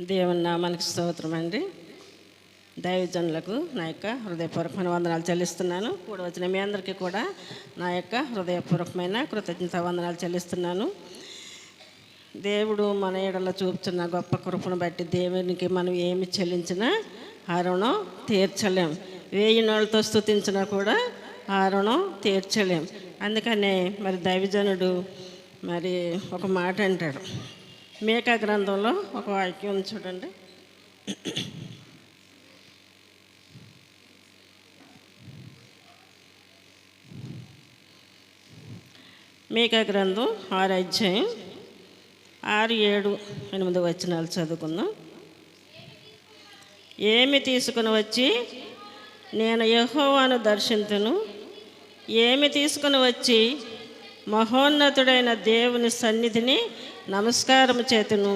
దేవుని నామానికి స్తోత్రం అండి దైవజనులకు నా యొక్క హృదయపూర్వకమైన వందనాలు చెల్లిస్తున్నాను. కూడా వచ్చిన మీ అందరికీ కూడా నా యొక్క హృదయపూర్వకమైన కృతజ్ఞత వందనాలు చెల్లిస్తున్నాను. దేవుడు మన ఏడలో చూపుతున్న గొప్ప కృపను బట్టి దేవునికి మనం ఏమి చెల్లించినా ఆ రుణం తీర్చలేం. వేయి నోళ్ళతో స్థుతించినా కూడా ఆ రుణం తీర్చలేం. అందుకనే మరి దైవజనుడు మరి ఒక మాట అంటాడు మేకా గ్రంథంలో ఒక వాక్యం చూడండి. మేకా గ్రంథం ఆరు అధ్యాయం ఆరు ఏడు ఎనిమిది వచనాలు చదువుకుందాం. ఏమి తీసుకుని వచ్చి నేను యహోవాను దర్శించను ఏమి తీసుకుని వచ్చి మహోన్నతుడైన దేవుని సన్నిధిని నమస్కారం చేతును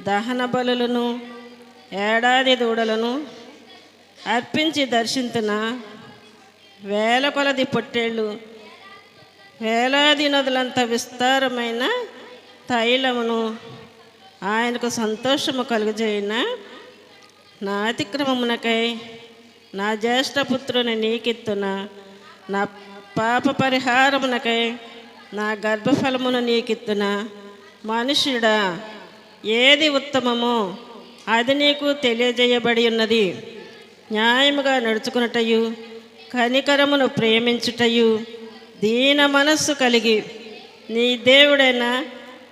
దహన బలులను ఏడాది దూడలను అర్పించి దర్శించిన వేల కొలది పొట్టేళ్ళు వేలాది నదులంత విస్తారమైన తైలమును ఆయనకు సంతోషము కలుగజేయిన నా అతిక్రమమునకై నా జ్యేష్ఠపుత్రుని నీకెత్తున నా పాప పరిహారమునకై నా గర్భఫలమును నీకెత్తున మనుషుడా ఏది ఉత్తమమో అది నీకు తెలియజేయబడి ఉన్నది. న్యాయముగా నడుచుకున్నటయు కనికరమును ప్రేమించుటయు దీన మనస్సు కలిగి నీ దేవుడైన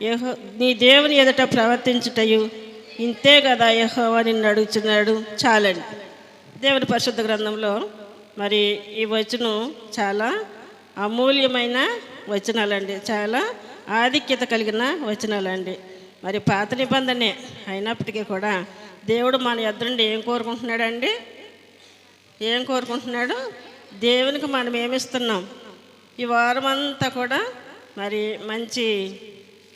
యహో నీ దేవుని ఎదుట ప్రవర్తించుటయు ఇంతే కదా యహోవా నిన్ను అడుగుతున్నాడు చాలండి. దేవుని పరిశుద్ధ గ్రంథంలో మరి ఈ వచనం చాలా అమూల్యమైన వచనాలండి. చాలా ఆధిక్యత కలిగిన వచనాలండి. మరి పాత నిబంధనే అయినప్పటికీ కూడా దేవుడు మన ఇద్దరుండి ఏం కోరుకుంటున్నాడండి? ఏం కోరుకుంటున్నాడు? దేవునికి మనం ఏమిస్తున్నాం ఈ వారం అంతా కూడా మరి మంచి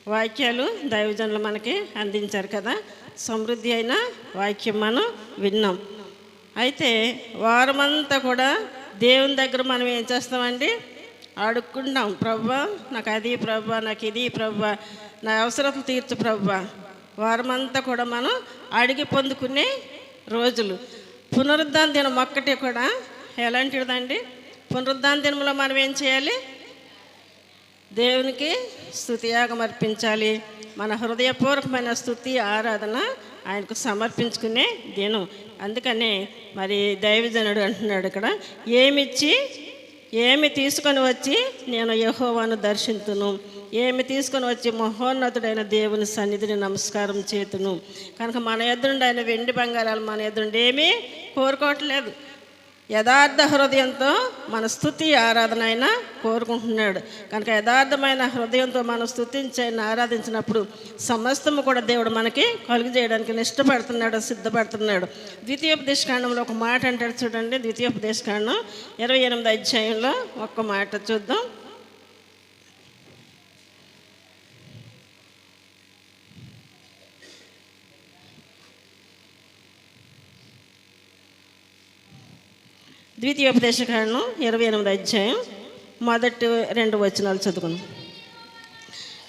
వాక్యాలు దైవజనులు మనకి అందించారు కదా. సమృద్ధి అయిన వాక్యం మనం విన్నాం. అయితే వారమంతా కూడా దేవుని దగ్గర మనం ఏం చేస్తామండి? అడుక్కున్నాం ప్రభా. నాకు అది ప్రభా నాకు ఇది ప్రభా. నా అవసరం తీర్చు ప్రభా. వారమంతా కూడా మనం అడిగి పొందుకునే రోజులు. పునరుద్ధాన దినం ఒక్కటి కూడా ఎలాంటిదండి? పునరుద్ధాన దినంలో మనం ఏం చేయాలి? దేవునికి స్థుతియాగం అర్పించాలి. మన హృదయపూర్వకమైన స్థుతి ఆరాధన ఆయనకు సమర్పించుకునే దినం. అందుకనే మరి దైవజనుడు అంటున్నాడు ఇక్కడ ఏమిచ్చి ఏమి తీసుకొని వచ్చి నేను యహోవాను దర్శింతును. ఏమి తీసుకొని వచ్చి మహోన్నతుడైన దేవుని సన్నిధిని నమస్కారం చేతును. కనుక మన ఎదురుండి ఆయన వెండి బంగారాలు మన ఎదురుండి ఏమీ కోరుకోవట్లేదు. యథార్థ హృదయంతో మన స్థుతి ఆరాధన అయినా కోరుకుంటున్నాడు. కనుక యథార్థమైన హృదయంతో మనం స్థుతించి ఆయన ఆరాధించినప్పుడు సమస్తము కూడా దేవుడు మనకి కలుగు చేయడానికి ఇష్టపడుతున్నాడు సిద్ధపడుతున్నాడు. ద్వితీయోపదేశకాండంలో ఒక మాట అంటాడు చూడండి. ద్వితీయోపదేశకాండం ఇరవై ఎనిమిది అధ్యాయంలో ఒక్క మాట చూద్దాం. ద్వితీయోపదేశకాండం ఇరవై ఎనిమిది అధ్యాయం మొదటి రెండు వచనాలు చదువుకున్నాం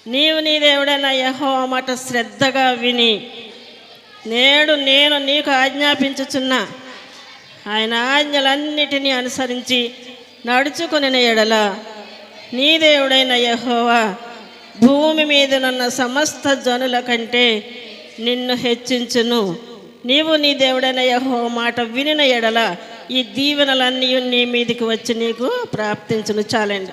నీవు నీ దేవుడైన యహో మాట శ్రద్ధగా విని నేడు నేను నీకు ఆజ్ఞాపించుచున్న ఆయన ఆజ్ఞలన్నిటినీ అనుసరించి నడుచుకుని ఎడల నీ దేవుడైన యహోవా భూమి మీదనున్న సమస్త జనుల కంటే నిన్ను హెచ్చించును. నీవు నీ దేవుడైన యహో మాట వినిన ఎడల ఈ దీవెనలన్నీ నీ మీదకి వచ్చి నీకు ప్రాప్తించును చాలండి.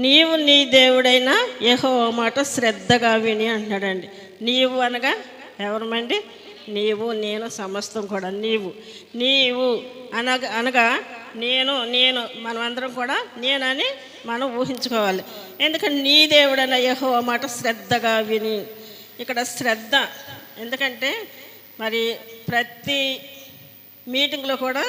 నీవు నీ దేవుడైన యహో మాట శ్రద్ధగా విని అంటున్నాడండి. నీవు అనగా ఎవరమండి? నీవు నేను సమస్తం కూడా నీవు. నీవు అనగా అనగా నేను నేను మనమందరం కూడా నేనని మనం ఊహించుకోవాలి. ఎందుకంటే నీ దేవుడైన యహో మాట శ్రద్ధగా విని ఇక్కడ శ్రద్ధ ఎందుకంటే మరి ప్రతి మీటింగ్లో కూడా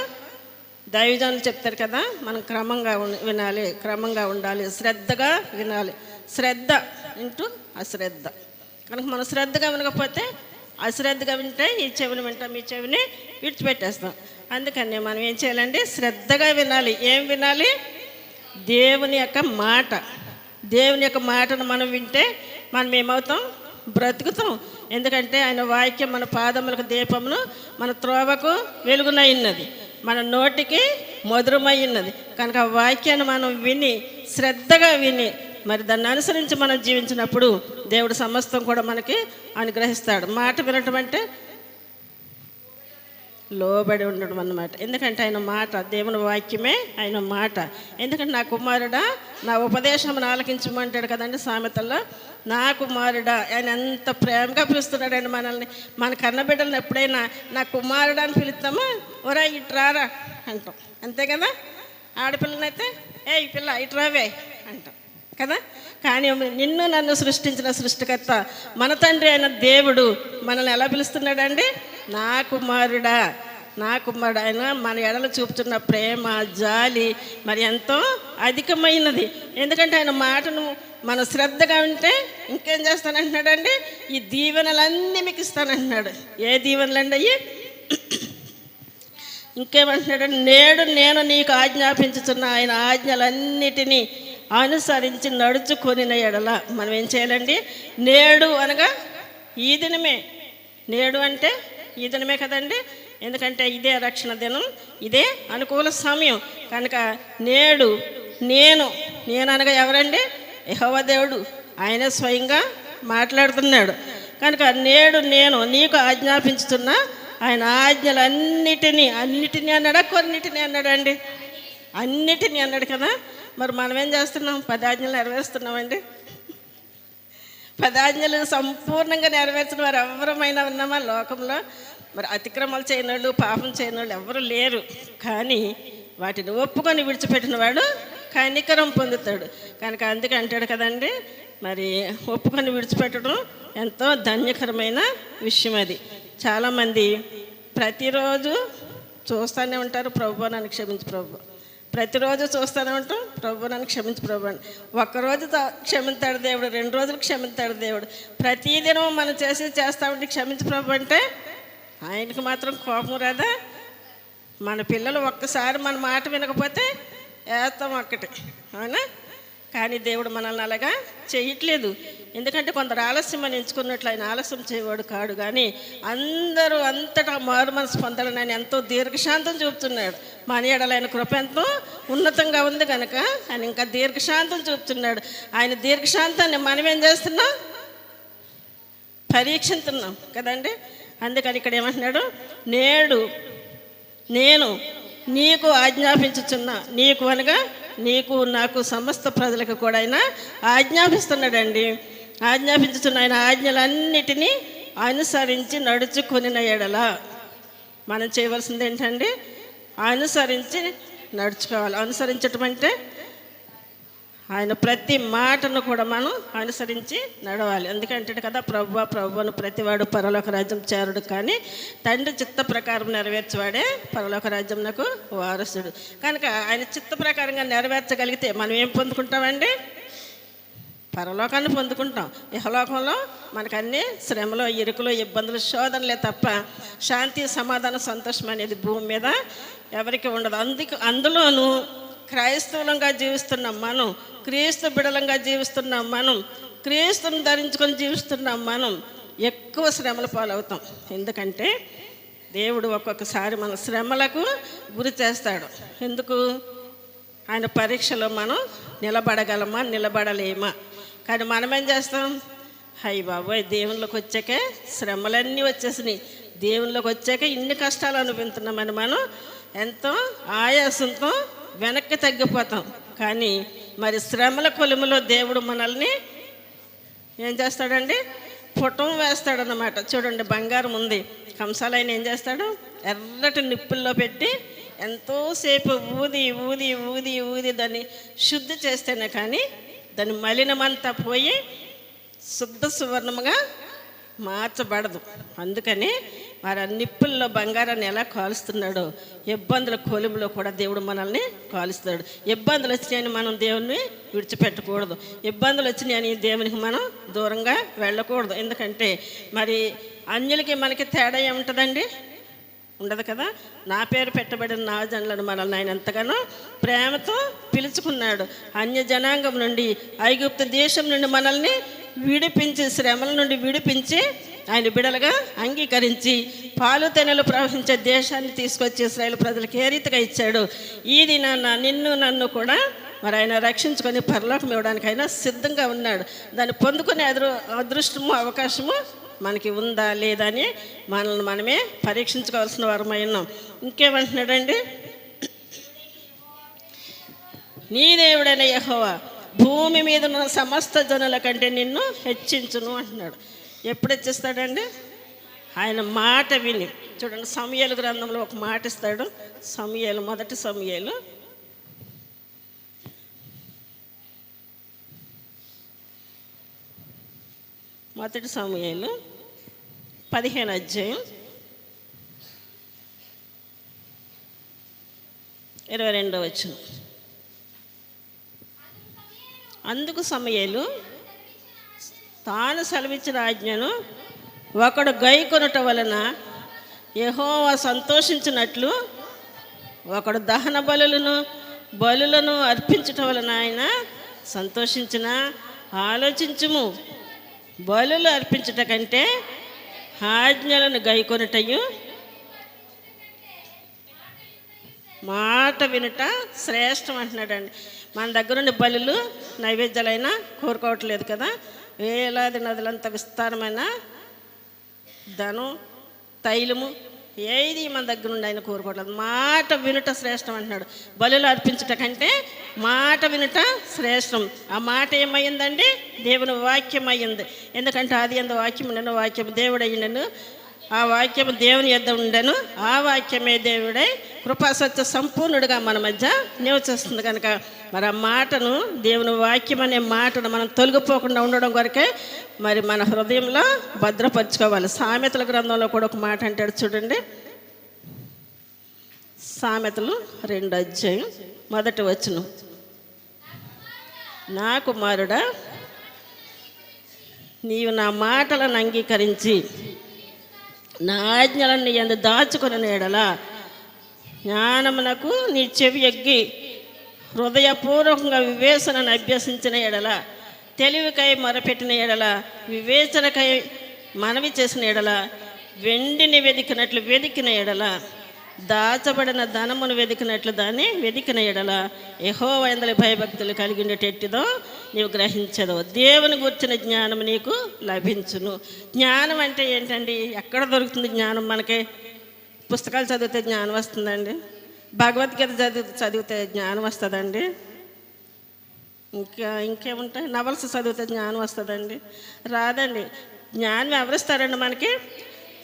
దైవజనులు చెప్తారు కదా మనం క్రమంగా ఉన్- వినాలి క్రమంగా ఉండాలి శ్రద్ధగా వినాలి. శ్రద్ధ ఇంటూ అశ్రద్ధ. కనుక మనం శ్రద్ధగా వినకపోతే అశ్రద్ధగా వింటే ఈ చెవిని వింటాం ఈ చెవిని విడిచిపెట్టేస్తాం. అందుకని మనం ఏం చేయాలండి? శ్రద్ధగా వినాలి. ఏం వినాలి? దేవుని యొక్క మాట. దేవుని యొక్క మాటను మనం వింటే మనం ఏమవుతాం? బ్రతుకుతాం. ఎందుకంటే ఆయన వాక్యం మన పాదములకు దీపమును మన త్రోవకు వెలుగునైనది మన నోటికి మధురమై ఉన్నది కనుక ఆ వాక్యాన్ని మనం విని శ్రద్ధగా విని మరి దాన్ని అనుసరించి మనం జీవించినప్పుడు దేవుడు సమస్తం కూడా మనకి అనుగ్రహిస్తాడు. మాట వినటం అంటే లోబడి ఉండడం అన్నమాట. ఎందుకంటే ఆయన మాట దేవుని వాక్యమే ఆయన మాట. ఎందుకంటే నా కుమారుడా నా ఉపదేశం ఆలకించమంటాడు కదండి సామెతల్లో. నా కుమారుడా ఆయన ఎంత ప్రేమగా పిలుస్తున్నాడండి మనల్ని. మన కన్నబిడ్డలను ఎప్పుడైనా నా కుమారుడా అని పిలుస్తామా? ఒరా ఇట్రారా అంటాం. అంతే కదా? ఆడపిల్లనైతే ఏ ఈ పిల్ల ఇట్రావే అంటాం. కదా? కానీ నిన్ను నన్ను సృష్టించిన సృష్టికర్త మన తండ్రి అయిన దేవుడు మనల్ని ఎలా పిలుస్తున్నాడండి? నా కుమారుడా నా కుమారుడు. ఆయన మన ఎడలు చూపుతున్న ప్రేమ జాలి మరి ఎంతో అధికమైనది. ఎందుకంటే ఆయన మాటను మన శ్రద్ధగా ఉంటే ఇంకేం చేస్తానంటున్నాడండి? ఈ దీవెనలన్నీ మీకు ఇస్తానంటున్నాడు. ఏ దీవెనలు అండి అయ్యి? ఇంకేమంటున్నాడు నేడు నేను నీకు ఆజ్ఞాపించుతున్న ఆయన ఆజ్ఞలన్నిటినీ అనుసరించి నడుచుకొనిన ఎడల. మనం ఏం చేయాలండి? నేడు అనగా ఈ దినమే. నేడు అంటే ఈ దినమే కదండి? ఎందుకంటే ఇదే రక్షణ దినం ఇదే అనుకూల సమయం. కనుక నేడు నేను నేను అనగా ఎవరండి? యహోవ దేవుడు. ఆయన స్వయంగా మాట్లాడుతున్నాడు. కనుక నేడు నేను నీకు ఆజ్ఞాపించుతున్న ఆయన ఆజ్ఞలన్నిటినీ అన్నిటినీ అన్నాడా? కొన్నిటిని అన్నాడండి అన్నిటినీ అన్నాడు కదా? మరి మనం ఏం చేస్తున్నాం? పది ఆజ్ఞలు నెరవేరుస్తున్నామండి. పదాజ్ఞలు సంపూర్ణంగా నెరవేర్చిన వారు ఎవరమైనా ఉన్నామా లోకంలో మరి అతిక్రమాలు చేయనోళ్ళు వాళ్ళు పాపం చేయనోళ్ళు వాళ్ళు ఎవరు లేరు. కానీ వాటిని ఒప్పుకొని విడిచిపెట్టిన వాడు కనికరం పొందుతాడు. కనుక అందుకే అంటాడు కదండి మరి ఒప్పుకొని విడిచిపెట్టడం ఎంతో ధన్యకరమైన విషయం అది. చాలామంది ప్రతిరోజు చూస్తూనే ఉంటారు ప్రభు నన్ను క్షమించు ప్రభు. ప్రతిరోజు చూస్తూనే ఉంటాం. ప్రభు నన్ను క్షమించు ప్రభు అని. ఒక్కరోజు క్షమించాడు దేవుడు రెండు రోజులు క్షమించాడు దేవుడు. ప్రతిదినం మనం చేసి చేస్తా ఉంటే క్షమించు ప్రభు అంటే ఆయనకి మాత్రం కోపం రాదా? మన పిల్లలు ఒక్కసారి మన మాట వినకపోతే వేస్తాం ఒక్కటి. అవునా? కానీ దేవుడు మనల్ని అలాగా చేయట్లేదు. ఎందుకంటే కొందరు ఆలస్యం అని ఎంచుకున్నట్లు ఆయన ఆలస్యం చేయవాడు కాడు. కానీ అందరూ అంతటా మారు మనసు పొందాలని ఆయన ఎంతో దీర్ఘశాంతం చూపుతున్నాడు. మన ఆయన కృప ఎంతో ఉన్నతంగా ఉంది కనుక ఆయన ఇంకా దీర్ఘశాంతం చూపుతున్నాడు. ఆయన దీర్ఘశాంతాన్ని మనం ఏం చేస్తున్నాం? పరీక్షిస్తున్నాం కదండి? అందుకని ఇక్కడ ఏమంటున్నాడు? నేడు నేను నీకు ఆజ్ఞాపించుచున్నా. నీకు అనగా నీకు నాకు సమస్త ప్రజలకు కూడా ఆయన ఆజ్ఞాపిస్తున్నాడండి. ఆజ్ఞాపించుతున్న ఆయన ఆజ్ఞలన్నిటినీ అనుసరించి నడుచుకొనిన ఎడల మనం చేయవలసింది ఏంటండి అనుసరించి నడుచుకోవాలి. అనుసరించటం అంటే ఆయన ప్రతి మాటను కూడా మనం అనుసరించి నడవాలి. ఎందుకంటే కదా ప్రభు ప్రభువును ప్రతివాడు పరలోక రాజ్యం చేరుడు కానీ తండ్రి చిత్త ప్రకారం నెరవేర్చేవాడే పరలోక రాజ్యం నాకు వారసుడు. కనుక ఆయన చిత్త ప్రకారంగా నెరవేర్చగలిగితే మనం ఏం పొందుకుంటామండి? పరలోకాన్ని పొందుకుంటాం. ఇహలోకంలో మనకన్నీ శ్రమలు ఇరుకులు ఇబ్బందులు శోధనలే తప్ప శాంతి సమాధానం సంతోషం అనేది భూమి మీద ఎవరికి ఉండదు. అందుకు అందులోనూ క్రైస్తవులంగా జీవిస్తున్నాం మనం క్రీస్తు బిడలంగా జీవిస్తున్నాం మనం క్రీస్తుని ధరించుకొని జీవిస్తున్నాం మనం ఎక్కువ శ్రమల పాలవుతాం. ఎందుకంటే దేవుడు ఒక్కొక్కసారి మన శ్రమలకు గురి చేస్తాడు. ఎందుకు? ఆయన పరీక్షలో మనం నిలబడగలమా నిలబడలేమా? కానీ మనం ఏం చేస్తాం? హై బాబోయ్ దేవుళ్ళకి వచ్చాకే శ్రమలన్నీ వచ్చేసినాయి. దేవుళ్ళకి వచ్చాక ఇన్ని కష్టాలు అనుభవిస్తున్నామని మనం ఎంతో ఆయాసంతో వెనక్కి తగ్గిపోతాం. కానీ మరి శ్రమల కొలుములో దేవుడు మనల్ని ఏం చేస్తాడండి? పుటం వేస్తాడనమాట చూడండి బంగారం ఉంది. కంసాలైన ఏం చేస్తాడు? ఎర్రటి నిప్పుల్లో పెట్టి ఎంతోసేపు ఊది ఊది ఊది ఊది దాన్ని శుద్ధి చేస్తేనే కానీ దాని మలినమంతా పోయి శుద్ధ సువర్ణముగా మార్చబడదు. అందుకని మరి నిప్పుల్లో బంగారాన్ని ఎలా కాలుస్తున్నాడో ఇబ్బందుల కొలుములో కూడా దేవుడు మనల్ని కాలుస్తాడు ఇబ్బందులు వచ్చినాయని మనం దేవుని విడిచిపెట్టకూడదు. ఇబ్బందులు వచ్చినాయని దేవునికి మనం దూరంగా వెళ్ళకూడదు. ఎందుకంటే మరి అన్యులకి మనకి తేడా ఏముంటుందండి? ఉండదు కదా? నా పేరు పెట్టబడిన నా జనులను మనల్ని ఆయన ఎంతగానో ప్రేమతో పిలుచుకున్నాడు. అన్య జనాంగం నుండి ఐగుప్త దేశం నుండి మనల్ని విడిపించి శ్రమల నుండి విడిపించి ఆయన బిడలుగా అంగీకరించి పాలు తెనెలు ప్రవహించే దేశాన్ని తీసుకొచ్చి ఇస్రాయల్ ప్రజలకు ఏ రీతిగా ఇచ్చాడు? ఈ దినాన్న నిన్ను నన్ను కూడా మరి ఆయన రక్షించుకొని పరలోకం ఆయన సిద్ధంగా ఉన్నాడు. దాన్ని పొందుకునే అదృ అదృష్టము అవకాశము మనకి ఉందా లేదా అని మనల్ని మనమే పరీక్షించుకోవాల్సిన వారమై ఉన్నాం. ఇంకేమంటున్నాడండి? నీ దేవుడైన యహోవా భూమి మీద ఉన్న సమస్త జనుల కంటే నిన్ను హెచ్చించును అంటున్నాడు. ఎప్పుడు హెచ్చిస్తాడండి? ఆయన మాట విని. చూడండి సమయాలు గ్రంథంలో ఒక మాట ఇస్తాడు. సమయాలు మొదటి సమయాలు. మొదటి సమయాలు పదిహేను అధ్యాయం ఇరవై రెండో వచ్చింది అందుకు సమయాలు తాను సెలవిచ్చిన ఆజ్ఞను ఒకడు గైకొనుట వలన యహోవా సంతోషించినట్లు ఒకడు దహన బలులను బలులను అర్పించటం వలన ఆయన సంతోషించిన. ఆలోచించుము. బలులు అర్పించుట కంటే ఆజ్ఞలను గైకొనుటయు మాట వినుట శ్రేష్టం అంటున్నాడండి. మన దగ్గరుండి బలులు నైవేద్యాలైనా కోరుకోవట్లేదు కదా. వేలాది నదులంత విస్తారమైన ధనం తైలము ఏది మన దగ్గర నుండి ఆయన కోరుకోవట్లేదు. మాట వినుట శ్రేష్టం అంటున్నాడు. బలులు అర్పించుట కంటే మాట వినుట శ్రేష్టం. ఆ మాట ఏమయ్యిందండి? దేవుని వాక్యం అయ్యింది ఎందుకంటే అది ఎందు వాక్యం ఉండను వాక్యం దేవుడు అయ్యిండను ఆ వాక్యం దేవుని యొద్ద ఉండను. ఆ వాక్యమే దేవుడై కృపాసత్య సంపూర్ణుడిగా మన మధ్య నివసిస్తుంది కనుక మరి ఆ మాటను దేవుని వాక్యం అనే మాటను మనం తొలగిపోకుండా ఉండడం కొరకే మరి మన హృదయంలో భద్రపరచుకోవాలి. సామెతల గ్రంథంలో కూడా ఒక మాట అంటాడు చూడండి. సామెతలు రెండు అధ్యాయం మొదటి వచ్చును నా కుమారుడా నీవు నా మాటలను అంగీకరించి నా ఆజ్ఞలను ఎందు దాచుకుని నేడలా జ్ఞానమునకు నీ చెవి ఎగ్గి హృదయపూర్వకంగా వివేచనను అభ్యసించిన ఎడల తెలివికై మొరపెట్టిన ఎడల వివేచనకై మనవి చేసిన ఎడల వెండిని వెదికినట్లు వెదికిన ఎడల దాచబడిన ధనమును వెదికినట్లు దాన్ని వెదికిన ఎడల యహో వందల భయభక్తులు కలిగి ఉండేటట్టుదో నీవు గ్రహించదు దేవుని గుర్చిన జ్ఞానం నీకు లభించును. జ్ఞానం అంటే ఏంటండి? ఎక్కడ దొరుకుతుంది జ్ఞానం మనకి? పుస్తకాలు చదివితే జ్ఞానం వస్తుందండి. భగవద్గీత చదివి చదివితే జ్ఞానం వస్తుందండి. ఇంకా ఇంకేముంటాయి? నవల్స్ చదివితే జ్ఞానం వస్తుందండి. రాదండి. జ్ఞానం ఎవరిస్తారండి మనకి?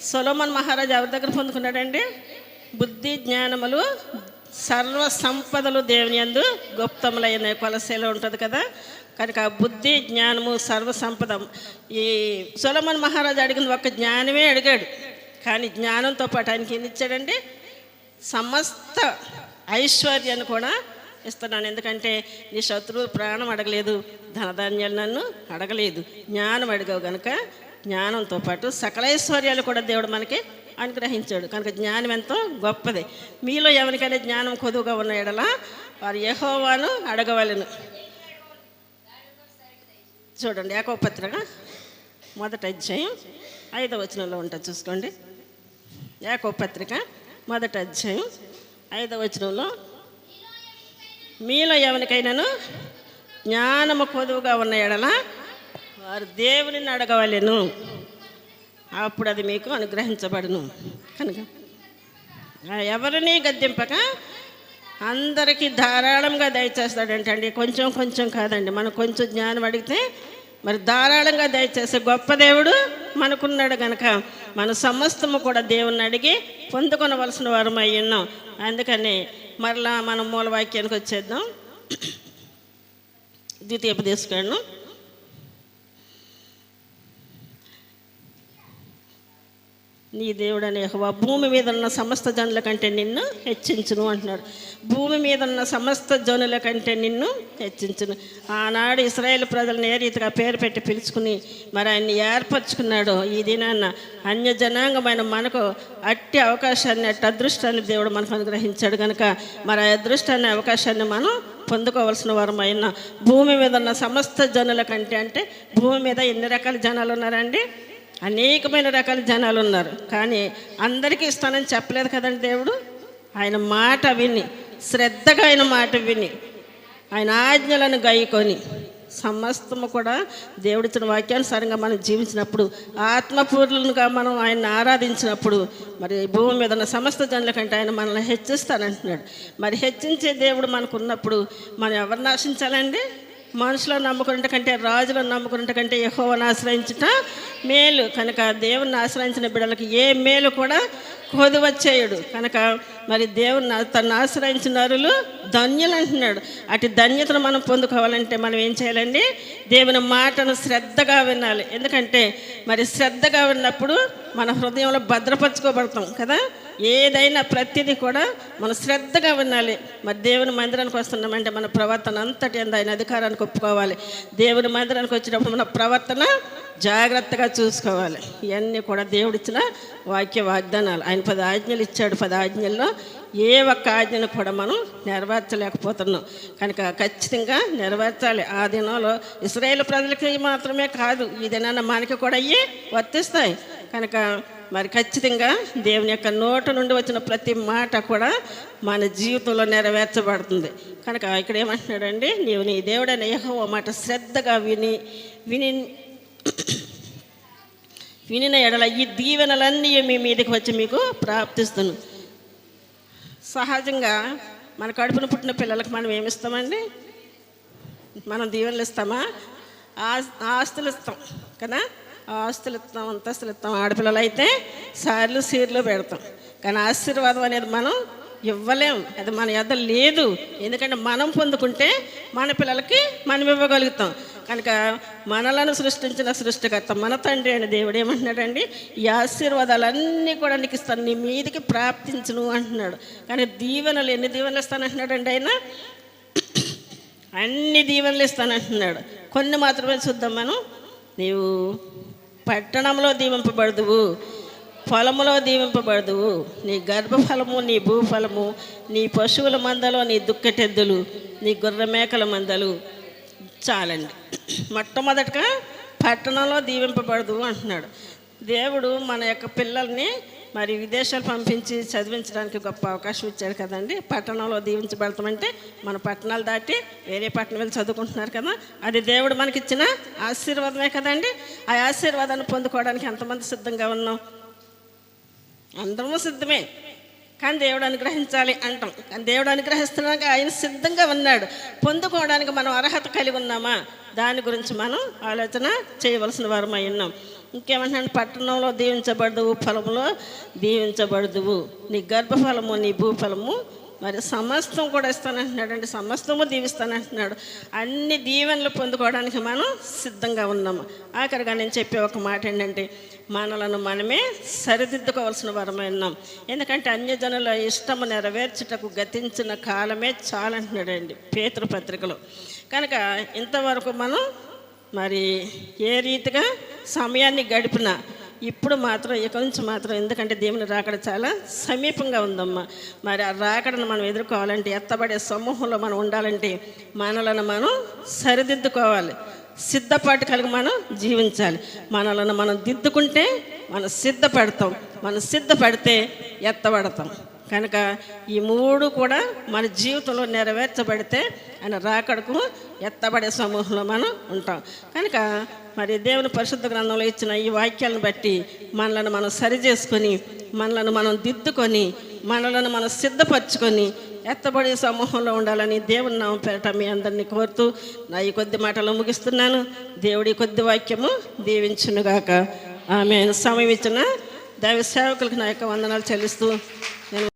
సొలోమన్ మహారాజు ఎవరి దగ్గర పొందుకున్నాడండి? బుద్ధి జ్ఞానములు సర్వ సంపదలు దేవుని యందు గుప్తములైన కొలసేలో ఉంటుంది కదా? కనుక బుద్ధి జ్ఞానము సర్వ సంపద. ఈ సొలమన్ మహారాజు అడిగిన ఒక జ్ఞానమే అడిగాడు. కానీ జ్ఞానంతో పాటు ఆయనకి ఏం ఇచ్చాడండి? సమస్త ఐశ్వర్యాన్ని కూడా ఇస్తున్నాను. ఎందుకంటే నీ శత్రువు ప్రాణం అడగలేదు ధనధాన్యాలు నన్ను అడగలేదు. జ్ఞానం అడిగావు కనుక జ్ఞానంతో పాటు సకలైశ్వర్యాలు కూడా దేవుడు మనకి అనుగ్రహించాడు. కనుక జ్ఞానం ఎంతో గొప్పది. మీలో ఎవరికైనా జ్ఞానం కొదువుగా ఉన్న ఎడలా వారు యహోవాను అడగవలను. చూడండి ఏకో పత్రిక మొదటి అధ్యాయం ఐదవ వచనంలో ఉంటుంది. చూసుకోండి. ఏకో పత్రిక మొదటి అధ్యాయం ఐదవ వచనంలో మీలో ఎవరికైనాను జ్ఞానము కొదువుగా ఉన్న ఎడల వారు దేవునిని అడగవలెను. అప్పుడు అది మీకు అనుగ్రహించబడును. కనుక ఎవరిని గద్దెంపక అందరికీ ధారాళంగా దయచేస్తాడంటండి. కొంచెం కొంచెం కాదండి. మనం కొంచెం జ్ఞానం అడిగితే మరి ధారాళంగా దయచేసే గొప్ప దేవుడు మనకున్నాడు కనుక మన సమస్తము కూడా దేవుని అడిగి పొందుకొనవలసిన వారం ఉన్నాం. అందుకని మరలా మనం మూల వాక్యానికి వచ్చేద్దాం. ద్వితీయోపదేశకాండం నీ దేవుడనే యహోవా భూమి మీద ఉన్న సమస్త జనుల కంటే నిన్ను హెచ్చించును అంటున్నాడు. భూమి మీద ఉన్న సమస్త జనుల కంటే నిన్ను హెచ్చించును. ఆనాడు ఇస్రాయేల్ ప్రజలను ఏ రీతిగా పేరు పెట్టి పిలుచుకుని మరి ఆయన్ని ఏర్పరచుకున్నాడో ఈ దినాన్న అన్య జనాంగమైన మనకు అట్టి అవకాశాన్ని అట్టి అదృష్టాన్ని దేవుడు మనకు అనుగ్రహించాడు కనుక మరి ఆ అదృష్టాన్ని అవకాశాన్ని మనం పొందుకోవాల్సిన వారం భూమి మీద ఉన్న సమస్త జనుల కంటే అంటే భూమి మీద ఎన్ని రకాల జనాలు ఉన్నారండి? అనేకమైన రకాల జనాలు ఉన్నారు. కానీ అందరికీ ఇస్తానని చెప్పలేదు కదండి దేవుడు? ఆయన మాట విని శ్రద్ధగా ఆయన మాట విని ఆయన ఆజ్ఞలను గైకొని సమస్తము కూడా దేవుడిచ్చిన వాక్యానుసారంగా మనం జీవించినప్పుడు ఆత్మపూర్ణులుగా మనం ఆయన ఆరాధించినప్పుడు మరి భూమి మీద ఉన్న సమస్త జనుల కంటే ఆయన మనల్ని హెచ్చిస్తానంటున్నాడు. మరి హెచ్చించే దేవుడు మనకు ఉన్నప్పుడు మనం ఎవరిని ఆశించాలండి? మనుషులను నమ్ముకున్నట్టు కంటే రాజులను నమ్ముకున్నట్టు కంటే యహోవను ఆశ్రయించట మేలు. కనుక దేవుణ్ణి ఆశ్రయించిన బిడ్డలకు ఏ మేలు కూడా కొదువచ్చేయుడు. కనుక మరి దేవుని తను ఆశ్రయించిన నరులు ధన్యులు అంటున్నాడు. అటు ధన్యతను మనం పొందుకోవాలంటే మనం ఏం చేయాలండి? దేవుని మాటను శ్రద్ధగా వినాలి. ఎందుకంటే మరి శ్రద్ధగా విన్నప్పుడు మన హృదయంలో భద్రపరచుకోబడతాం కదా? ఏదైనా ప్రతిదీ కూడా మనం శ్రద్ధగా వినాలి. మరి దేవుని మందిరానికి వస్తున్నామంటే మన ప్రవర్తన అంతటి అంద. ఆయన అధికారానికి ఒప్పుకోవాలి. దేవుని మందిరానికి వచ్చినప్పుడు మన ప్రవర్తన జాగ్రత్తగా చూసుకోవాలి. ఇవన్నీ కూడా దేవుడిచ్చిన వాక్య వాగ్దానాలు. ఆయన పది ఆజ్ఞలు ఇచ్చాడు. పది ఆజ్ఞల్లో ఏ ఒక్క ఆజ్ఞను కూడా మనం నెరవేర్చలేకపోతున్నాం. కనుక ఖచ్చితంగా నెరవేర్చాలి. ఆ దినంలో ఇస్రాయేల్ ప్రజలకి మాత్రమే కాదు ఈ దినాన మనకి కూడా అయ్యి వర్తిస్తాయి. కనుక మరి ఖచ్చితంగా దేవుని యొక్క నోట నుండి వచ్చిన ప్రతి మాట కూడా మన జీవితంలో నెరవేర్చబడుతుంది. కనుక ఇక్కడ ఏమంటున్నాడండి నీవు నీ దేవుడైన యహో మాట శ్రద్ధగా విని విని వినిన ఎడల ఈ దీవెనలన్నీ మీ మీదకి వచ్చి మీకు ప్రాప్తిస్తును. సహజంగా మన కడుపున పుట్టిన పిల్లలకు మనం ఏమిస్తామండి మనం దీవెనలు ఇస్తామా? ఆస్తులు ఇస్తాం కదా? ఆస్తులు ఇస్తాం అంతస్తులు ఇస్తాం ఆడపిల్లలు అయితే సార్లు సీర్లు పెడతాం. కానీ ఆశీర్వాదం అనేది మనం ఇవ్వలేం. అది మన యొద్ లేదు. ఎందుకంటే మనం పొందుకుంటే మన పిల్లలకి మనం ఇవ్వగలుగుతాం. కనుక మనలను సృష్టించిన సృష్టికర్త మన తండ్రి అని దేవుడు ఏమంటున్నాడండి? ఈ ఆశీర్వాదాలన్నీ కూడా నీకు ఇస్తాను నీ మీదికి ప్రాప్తించును అంటున్నాడు. కానీ దీవెనలు ఎన్ని దీవెనలు ఇస్తానంటున్నాడండి ఆయన? అన్ని దీవెనలు ఇస్తానంటున్నాడు కొన్ని మాత్రమే చూద్దాం మనం. నీవు పట్టణంలో దీవింపబడదువు పొలములో దీవింపబడదువు. నీ గర్భఫలము నీ భూఫలము నీ పశువుల మందలో నీ దుక్కటెద్దులు నీ గొర్రె మేకల మందలు. చాలండి. మొట్టమొదటగా పట్టణంలో దీవింపబడదు అంటున్నాడు. దేవుడు మన యొక్క పిల్లల్ని మరి విదేశాలు పంపించి చదివించడానికి గొప్ప అవకాశం ఇచ్చారు కదండి. పట్టణంలో దీవించబడతామంటే మన పట్టణాలు దాటి వేరే పట్టణం వెళ్ళి చదువుకుంటున్నారు కదా. అది దేవుడు మనకిచ్చిన ఆశీర్వాదమే కదండి. ఆ ఆశీర్వాదాన్ని పొందుకోవడానికి ఎంతమంది సిద్ధంగా ఉన్నాం? అందరము సిద్ధమే. కానీ దేవుడు అనుగ్రహించాలి అంటాం. కానీ దేవుడు అనుగ్రహిస్తున్నాక ఆయన సిద్ధంగా ఉన్నాడు. పొందుకోవడానికి మనం అర్హత కలిగి ఉన్నామా? దాని గురించి మనం ఆలోచన చేయవలసిన వారమై ఉన్నాం. ఇంకేమంటాను పట్టణంలో దీవించబడదువు ఫలములో దీవించబడదువు. నీ గర్భఫలము నీ భూఫలము మరి సమస్తం కూడా ఇస్తానంటున్నాడు అంటే సమస్తము దీవిస్తానంటున్నాడు. అన్ని దీవెనలు పొందుకోవడానికి మనం సిద్ధంగా ఉన్నాము. ఆఖరిగా నేను చెప్పే ఒక మాట ఏంటంటే మనలను మనమే సరిదిద్దుకోవాల్సిన వరమై ఉన్నాం. ఎందుకంటే అన్యజనుల ఇష్టము నెరవేర్చుటకు గతించిన కాలమే చాలంటున్నాడండి పేతృ పత్రికలో. కనుక ఇంతవరకు మనం మరి ఏ రీతిగా సమయాన్ని గడిపినా ఇప్పుడు మాత్రం ఇక నుంచి మాత్రం ఎందుకంటే దేవుని రాకడ చాలా సమీపంగా ఉందమ్మా. మరి ఆ రాకడను మనం ఎదుర్కోవాలంటే ఎత్తబడే సమూహంలో మనం ఉండాలంటే మనలను మనం సరిదిద్దుకోవాలి. సిద్ధపాటు కలిగి మనం జీవించాలి. మనలను మనం దిద్దుకుంటే మనం సిద్ధపడతాం. మనం సిద్ధపడితే ఎత్తబడతాం. కనుక ఈ మూడు కూడా మన జీవితంలో నెరవేర్చబడితే ఆయన రాకడకు ఎత్తబడే సమూహంలో మనం ఉంటాం. కనుక మరి దేవుని పరిశుద్ధ గ్రంథంలో ఇచ్చిన ఈ వాక్యాలను బట్టి మనలను మనం సరి చేసుకొని మనలను మనం దిద్దుకొని మనలను మనం సిద్ధపరచుకొని ఎత్తబడే సమూహంలో ఉండాలని దేవుని నామం పేరట మీ అందరినీ కోరుతూ నా ఈ కొద్ది మాటలు ముగిస్తున్నాను. దేవుడి కొద్ది వాక్యము దీవించునుగాక. ఆమె సమయం ఇచ్చిన దైవ సేవకులకు నా యొక్క వందనాలు చెల్లిస్తూ నేను